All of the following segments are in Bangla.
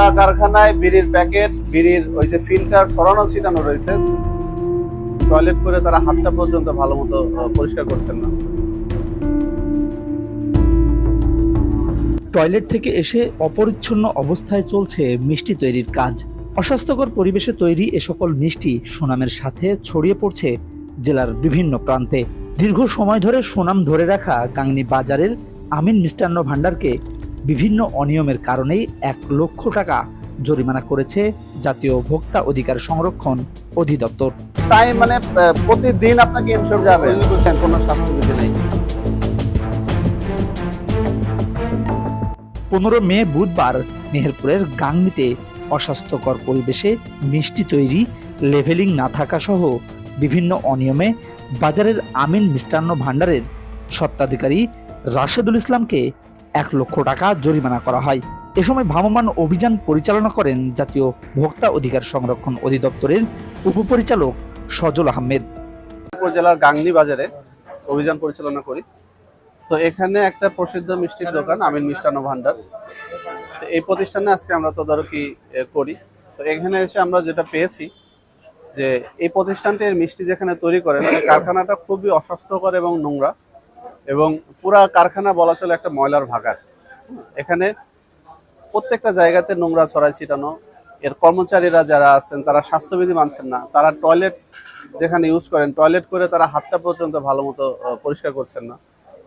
পুরা কারখানায় বিড়ির প্যাকেট, বিড়ির ওই যে ফিল্টার সরানো ছিটানো রয়েছে। টয়লেট করে তারা হাতটা পর্যন্ত ভালো মতো পরিষ্কার করছেন না। টয়লেট থেকে এসে অপরিচ্ছন্ন অবস্থায় চলছে মিষ্টি তৈরির কাজ। অস্বাস্থ্যকর পরিবেশে তৈরি এ সকল মিষ্টি সুনামের সাথে ছড়িয়ে পড়ছে জেলার বিভিন্ন প্রান্তে। দীর্ঘ সময় ধরে সুনাম ধরে রাখা গাংনী বাজারের আমিন মিষ্টান্ন ভাণ্ডারকে বিভিন্ন অনিয়মের কারণেই এক লক্ষ টাকা জরিমানা করেছে জাতীয় ভোক্তা অধিকার সংরক্ষণ অধিদপ্তর। তাই মানে প্রতিদিন আপনাকে ইনশোর যাবে কোনো স্বাস্থ্যবিধি নেই। পনেরো মে বুধবার মেহেরপুরের গাংনীতে অস্বাস্থ্যকর পরিবেশে মিষ্টি তৈরি লেভেলিং না থাকা সহ বিভিন্ন অনিয়মে বাজারের আমিন মিষ্টান্ন ভাণ্ডারের স্বত্বাধিকারী রাশেদুল ইসলামকে এক লক্ষ টাকা জরিমানা করা হয়। এ সময় ভ্রাম্যমাণ অভিযান পরিচালনা করেন জাতীয় ভোক্তা অধিকার সংরক্ষণ অধিদপ্তরের উপপরিচালক সজল আহমেদ। জেলার গাংনী বাজারে অভিযান পরিচালনা করি। তো এখানে একটা প্রসিদ্ধ মিষ্টির দোকান, আমিন মিষ্টান্ন ভান্ডার এই প্রতিষ্ঠানে আজকে আমরা তদারকি করি। তো এখানে এসে আমরা যেটা পেয়েছি যে এই প্রতিষ্ঠানটির মিষ্টি যেখানে তৈরি করেন সেই কারখানাটা খুবই অস্বাস্থ্যকর এবং নোংরা। এবং পুরা কারখানা বলা চলে একটা ময়লার ভাগার এখানে প্রত্যেকটা জায়গাতে নোংরা ছড়াই ছিটানো, এর কর্মচারীরা যারা আছেন তারা স্বাস্থ্যবিধি মানছেন না, তারা টয়লেট যেখানে ইউজ করেন, টয়লেট করে তারা হাতটা পর্যন্ত ভালো মতো পরিষ্কার করছেন না।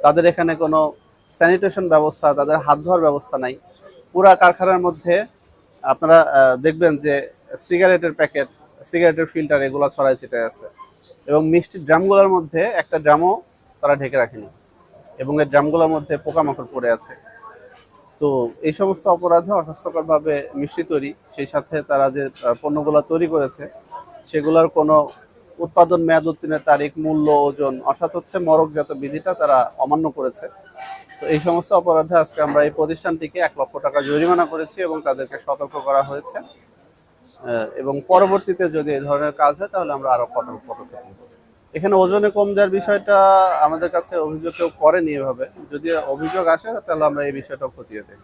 তাদের এখানে কোনো স্যানিটেশন ব্যবস্থা, তাদের হাত ধোয়ার ব্যবস্থা নাই। পুরা কারখানার মধ্যে আপনারা দেখবেন যে সিগারেটের প্যাকেট সিগারেটের ফিল্টার এগুলো ছড়াই ছিটায় আছে। এবং মিষ্টির ড্রামগুলোর মধ্যে একটা ড্রামও তারা ঢেকে রাখেনি। এবং এই ড্রামগুলোর মধ্যে পোকামাকড় পড়ে আছে। তো এই সমস্ত অপরাধে অস্বাস্থ্যকরভাবে মিষ্টি তৈরি, সেই সাথে তারা যে পণ্যগুলো তৈরি করেছে, সেগুলোর কোনো উৎপাদন মেয়াদ উত্তীর্ণের তারিখ, মূল্য, ওজন, অর্থাৎ হচ্ছে মরকজাত বিধিটা তারা অমান্য করেছে। তো এই সমস্ত অপরাধে আজকে আমরা এই প্রতিষ্ঠানটিকে এক লক্ষ টাকা জরিমানা করেছি এবং তাদেরকে সতর্ক করা হয়েছে। এবং পরবর্তীতে যদি এই ধরনের কাজ হয়, তাহলে আমরা আরও কঠোর পদক্ষেপ নেব। এখানে ওজনে কম দেওয়ার বিষয়টা আমাদের কাছে অভিযোগ কেউ করেনি এভাবে। যদি অভিযোগ আসে, তাহলে আমরা এই বিষয়টা খতিয়ে দেখব।